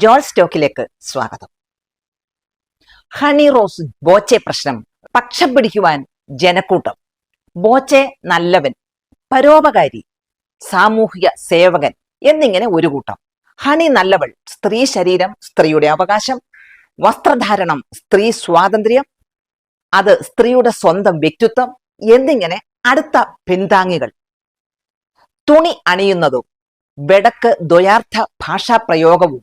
ജോൾ സ്റ്റോക്കിലേക്ക് സ്വാഗതം. ഹണി റോസ് ബോച്ചെ പ്രശ്നം പക്ഷം പിടിക്കുവാൻ ജനക്കൂട്ടം. ബോച്ചെ നല്ലവൻ പരോപകാരി സാമൂഹിക സേവകൻ എന്നിങ്ങനെ ഒരു കൂട്ടം. ഹണി നല്ലവൾ സ്ത്രീ ശരീരം സ്ത്രീയുടെ അവകാശം വസ്ത്രധാരണം സ്ത്രീ സ്വാതന്ത്ര്യം അത് സ്ത്രീയുടെ സ്വന്തം വ്യക്തിത്വം എന്നിങ്ങനെ അടുത്ത പിന്താങ്ങികൾ തുണി അണിയുന്നതും വെടക്ക് ദ്വയാർത്ഥ ഭാഷാ പ്രയോഗവും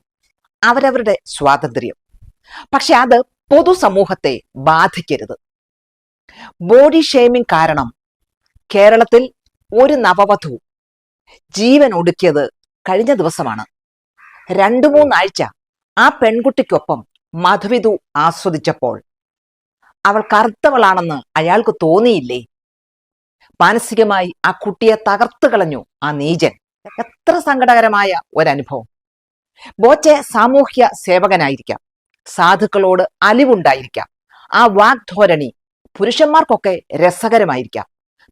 അവരവരുടെ സ്വാതന്ത്ര്യം. പക്ഷെ അത് പൊതുസമൂഹത്തെ ബാധിക്കരുത്. ബോഡി ഷെയ്മിംഗ് കാരണം കേരളത്തിൽ ഒരു നവവധു ജീവൻ ഒടുക്കിയത് കഴിഞ്ഞ ദിവസമാണ്. രണ്ടു മൂന്നാഴ്ച ആ പെൺകുട്ടിക്കൊപ്പം മധുവിധു ആസ്വദിച്ചപ്പോൾ അവൾ കറുത്തവളാണെന്ന് അയാൾക്ക് തോന്നിയില്ലേ? മാനസികമായി ആ കുട്ടിയെ തകർത്തു കളഞ്ഞു ആ നീചൻ. എത്ര സങ്കടകരമായ ഒരനുഭവം. ബോച്ചെ സാമൂഹ്യ സേവകനായിരിക്കാം. സാധുക്കളോട് അലിവുണ്ടായിരിക്കാം. ആ വാഗ്ധോരണി പുരുഷന്മാർക്കൊക്കെ രസകരമായിരിക്കാം.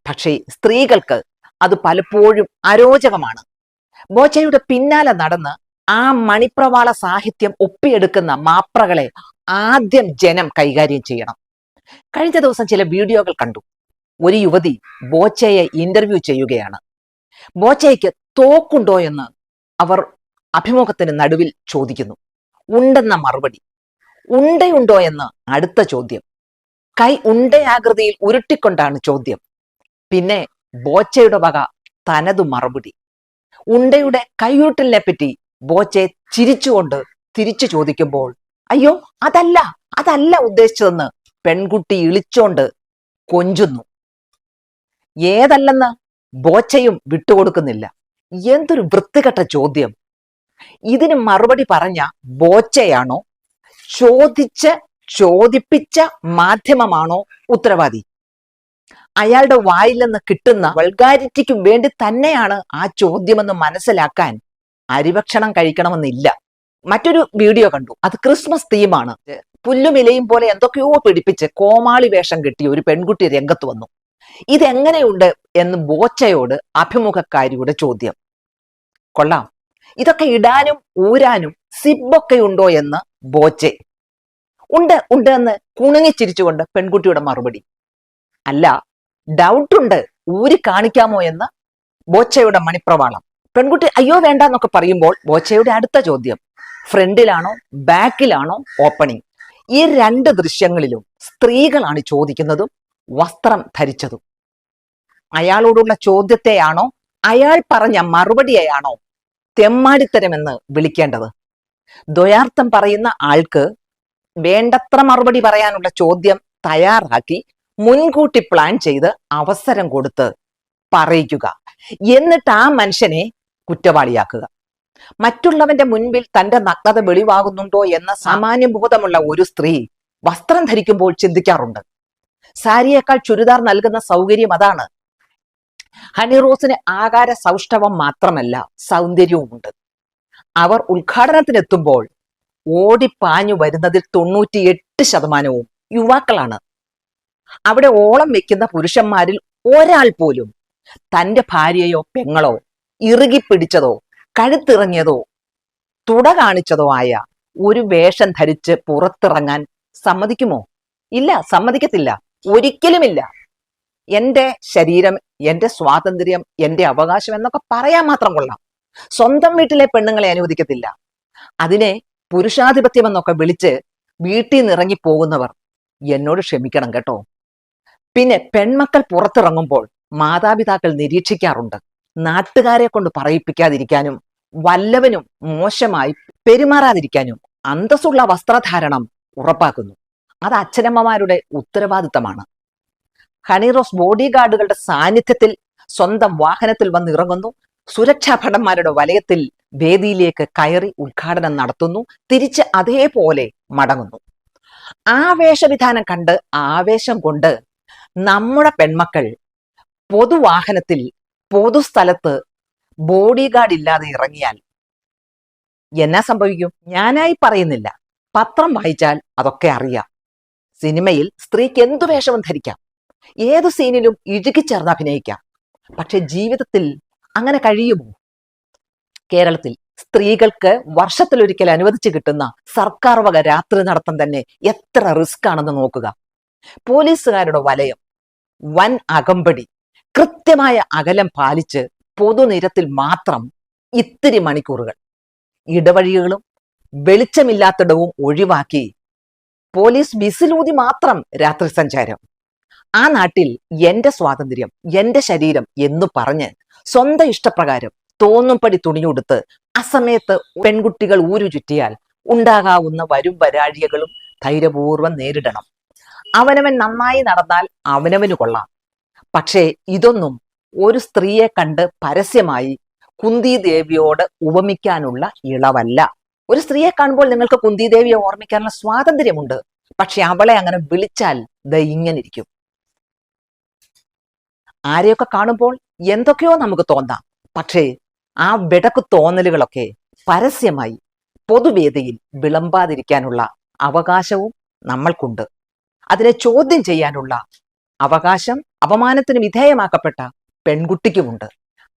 പക്ഷേ സ്ത്രീകൾക്ക് അത് പലപ്പോഴും അരോചകമാണ്. ബോച്ചയുടെ പിന്നാലെ നടന്ന് ആ മണിപ്രവാള സാഹിത്യം ഒപ്പിയെടുക്കുന്ന മാപ്രകളെ ആദ്യം ജനം കൈകാര്യം ചെയ്യണം. കഴിഞ്ഞ ദിവസം ചില വീഡിയോകൾ കണ്ടു. ഒരു യുവതി ബോച്ചയെ ഇന്റർവ്യൂ ചെയ്യുകയാണ്. ബോച്ചയ്ക്ക് തോക്കുണ്ടോ എന്ന് അവർ അഭിമുഖത്തിന് നടുവിൽ ചോദിക്കുന്നു. ഉണ്ടെന്ന മറുപടി. ഉണ്ടയുണ്ടോ എന്ന് അടുത്ത ചോദ്യം. കൈ ഉണ്ടയാകൃതിയിൽ ഉരുട്ടിക്കൊണ്ടാണ് ചോദ്യം. പിന്നെ ബോച്ചയുടെ വക തനതു മറുപടി. ഉണ്ടയുടെ കൈയുരുട്ടലിനെ പറ്റി ബോച്ചെ ചിരിച്ചുകൊണ്ട് തിരിച്ചു ചോദിക്കുമ്പോൾ അയ്യോ അതല്ല അതല്ല ഉദ്ദേശിച്ചതെന്ന് പെൺകുട്ടി ഇളിച്ചോണ്ട് കൊഞ്ചുന്നു. ഏതല്ലെന്ന് ബോച്ചയും വിട്ടുകൊടുക്കുന്നില്ല. എന്തൊരു വൃത്തികെട്ട ചോദ്യം. ഇതിന് മറുപടി പറഞ്ഞ ബോച്ചയാണോ? ചോദിച്ച് ചോദിപ്പിച്ച മാധ്യമമാണോ ഉത്തരവാദി? അയാളുടെ വായിൽ നിന്ന് കിട്ടുന്ന വൾഗാരിറ്റിക്കും വേണ്ടി തന്നെയാണ് ആ ചോദ്യമെന്ന് മനസ്സിലാക്കാൻ അരിഭക്ഷണം കഴിക്കണമെന്നില്ല. മറ്റൊരു വീഡിയോ കണ്ടു. അത് ക്രിസ്മസ് തീമാണ്. പുല്ലുമിലയും പോലെ എന്തൊക്കെയോ പിടിപ്പിച്ച് കോമാളി വേഷം കിട്ടിയ ഒരു പെൺകുട്ടി രംഗത്ത് വന്നു. ഇതെങ്ങനെയുണ്ട് എന്ന് ബോച്ചയോട് അഭിമുഖക്കാരിയുടെ ചോദ്യം. കൊള്ളാം. ഇതൊക്കെ ഇടാനും ഊരാനും സിബൊക്കെ ഉണ്ടോ എന്ന് ബോച്ചെ. ഉണ്ട് ഉണ്ട് എന്ന് കുണുങ്ങിച്ചിരിച്ചുകൊണ്ട് പെൺകുട്ടിയുടെ മറുപടി. അല്ല ഡൗട്ട് ഉണ്ട് ഊരി കാണിക്കാമോ എന്ന് ബോച്ചയുടെ മണിപ്രവാളം. പെൺകുട്ടി അയ്യോ വേണ്ട എന്നൊക്കെ പറയുമ്പോൾ ബോച്ചയുടെ അടുത്ത ചോദ്യം ഫ്രണ്ടിലാണോ ബാക്കിലാണോ ഓപ്പണിംഗ് ഈ രണ്ട് ദൃശ്യങ്ങളിലും സ്ത്രീകളാണ് ചോദിക്കുന്നതും വസ്ത്രം ധരിച്ചതും. അയാളോടുള്ള ചോദ്യത്തെയാണോ അയാൾ പറഞ്ഞ മറുപടിയെയാണോ തെമ്മാടിത്തരമെന്ന് വിളിക്കേണ്ടത്. ദ്വയാർത്ഥം പറയുന്ന ആൾക്ക് വേണ്ടത്ര മറുപടി പറയാനുള്ള ചോദ്യം തയ്യാറാക്കി മുൻകൂട്ടി പ്ലാൻ ചെയ്ത് അവസരം കൊടുത്ത് പറയിക്കുക. എന്നിട്ട് ആ മനുഷ്യനെ കുറ്റവാളിയാക്കുക. മറ്റുള്ളവന്റെ മുൻപിൽ തന്റെ നഗ്നത വെളിവാകുന്നുണ്ടോ എന്ന സാമാന്യ ബോധമുള്ള ഒരു സ്ത്രീ വസ്ത്രം ധരിക്കുമ്പോൾ ചിന്തിക്കാറുണ്ട്. സാരിയേക്കാൾ ചുരിദാർ നൽകുന്ന സൗകര്യം അതാണ്. ഹണി റോസിന് ആകാര സൗഷ്ഠവം മാത്രമല്ല സൗന്ദര്യവുമുണ്ട്. അവർ ഉദ്ഘാടനത്തിനെത്തുമ്പോൾ ഓടിപ്പാഞ്ഞു വരുന്നതിൽ തൊണ്ണൂറ്റിയെട്ട് ശതമാനവും യുവാക്കളാണ്. അവിടെ ഓളം വെക്കുന്ന പുരുഷന്മാരിൽ ഒരാൾ പോലും തന്റെ ഭാര്യയോ പെങ്ങളോ ഇറുകി പിടിച്ചതോ കഴുത്തിറങ്ങിയതോ തുട കാണിച്ചതോ ആയ ഒരു വേഷം ധരിച്ച് പുറത്തിറങ്ങാൻ സമ്മതിക്കുമോ? ഇല്ല സമ്മതിക്കത്തില്ല. ഒരിക്കലുമില്ല. എന്റെ ശരീരം എന്റെ സ്വാതന്ത്ര്യം എന്റെ അവകാശം എന്നൊക്കെ പറയാൻ മാത്രം കൊള്ളാം. സ്വന്തം വീട്ടിലെ പെണ്ണുങ്ങളെ അനുവദിക്കത്തില്ല. അതിനെ പുരുഷാധിപത്യം എന്നൊക്കെ വിളിച്ച് വീട്ടിൽ നിന്ന് ഇറങ്ങി പോകുന്നവർ എന്നോട് ക്ഷമിക്കണം കേട്ടോ. പിന്നെ പെൺമക്കൾ പുറത്തിറങ്ങുമ്പോൾ മാതാപിതാക്കൾ നിരീക്ഷിക്കാറുണ്ട്. നാട്ടുകാരെ കൊണ്ട് പറയിപ്പിക്കാതിരിക്കാനും വല്ലവനും മോശമായി പെരുമാറാതിരിക്കാനും അന്തസ്സുള്ള വസ്ത്രധാരണം ഉറപ്പാക്കുന്നു. അത് അച്ഛനമ്മമാരുടെ ഉത്തരവാദിത്തമാണ്. ഹണിറോസ് ബോഡി ഗാർഡുകളുടെ സാന്നിധ്യത്തിൽ സ്വന്തം വാഹനത്തിൽ വന്ന് ഇറങ്ങുന്നു. സുരക്ഷാ ഭടന്മാരുടെ വലയത്തിൽ വേദിയിലേക്ക് കയറി ഉദ്ഘാടനം നടത്തുന്നു. തിരിച്ച് അതേപോലെ മടങ്ങുന്നു. ആ വേഷവിധാനം കണ്ട് ആവേശം കൊണ്ട് നമ്മുടെ പെൺമക്കൾ പൊതുവാഹനത്തിൽ പൊതുസ്ഥലത്ത് ബോഡി ഗാർഡ് ഇല്ലാതെ ഇറങ്ങിയാൽ എന്നാ സംഭവിക്കും? ഞാനായി പറയുന്നില്ല. പത്രം വായിച്ചാൽ അതൊക്കെ അറിയാം. സിനിമയിൽ സ്ത്രീക്ക് എന്തു വേഷവും ധരിക്കാം? ഏതു സീനിലും ഇഴുകിച്ചേർന്ന് അഭിനയിക്കാം. പക്ഷെ ജീവിതത്തിൽ അങ്ങനെ കഴിയുമോ? കേരളത്തിൽ സ്ത്രീകൾക്ക് വർഷത്തിലൊരിക്കൽ അനുവദിച്ചു കിട്ടുന്ന സർക്കാർ വക രാത്രി നടത്തം തന്നെ എത്ര റിസ്ക് ആണെന്ന് നോക്കുക. പോലീസുകാരുടെ വലയം വൻ അകമ്പടി കൃത്യമായ അകലം പാലിച്ച് പൊതുനിരത്തിൽ മാത്രം ഇത്തിരി മണിക്കൂറുകൾ. ഇടവഴികളും വെളിച്ചമില്ലാത്തിടവും ഒഴിവാക്കി പോലീസ് ബിസിലൂതി മാത്രം രാത്രി സഞ്ചാരം. ആ നാട്ടിൽ എന്റെ സ്വാതന്ത്ര്യം എന്റെ ശരീരം എന്ന് പറഞ്ഞ് സ്വന്തം ഇഷ്ടപ്രകാരം തോന്നുംപടി തുണിയുടുത്ത് അസമയത്ത് പെൺകുട്ടികൾ ഊരു ചുറ്റിയാൽ ഉണ്ടാകാവുന്ന വരും വരാഴികളും ധൈര്യപൂർവം നേരിടണം. അവനവൻ നന്നായി നടന്നാൽ അവനവന് കൊള്ളാം. പക്ഷേ ഇതൊന്നും ഒരു സ്ത്രീയെ കണ്ട് പരസ്യമായി കുന്തി ദേവിയോട് ഉപമിക്കാനുള്ള ഇളവല്ല. ഒരു സ്ത്രീയെ കാണുമ്പോൾ നിങ്ങൾക്ക് കുന്തി ദേവിയെ ഓർമ്മിക്കാനുള്ള സ്വാതന്ത്ര്യമുണ്ട്. പക്ഷെ അവളെ അങ്ങനെ വിളിച്ചാൽ ദ ഇങ്ങനെ ഇരിക്കും. ആരെയൊക്കെ കാണുമ്പോൾ എന്തൊക്കെയോ നമുക്ക് തോന്നാം. പക്ഷേ ആ വിടക്ക് തോന്നലുകളൊക്കെ പരസ്യമായി പൊതുവേദിയിൽ വിളമ്പാതിരിക്കാനുള്ള അവകാശവും നമ്മൾക്കുണ്ട്. അതിനെ ചോദ്യം ചെയ്യാനുള്ള അവകാശം അപമാനത്തിന് വിധേയമാക്കപ്പെട്ട പെൺകുട്ടിക്കുമുണ്ട്.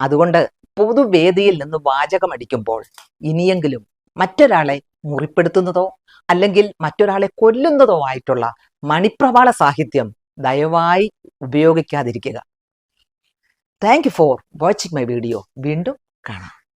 അതുകൊണ്ട് പൊതുവേദിയിൽ നിന്ന് വാചകമടിക്കുമ്പോൾ ഇനിയെങ്കിലും മറ്റൊരാളെ മുറിപ്പെടുത്തുന്നതോ അല്ലെങ്കിൽ മറ്റൊരാളെ കൊല്ലുന്നതോ ആയിട്ടുള്ള മണിപ്രവാള സാഹിത്യം ദയവായി ഉപയോഗിക്കാതിരിക്കുക. Thank you for watching my video വീണ്ടും കാണാം.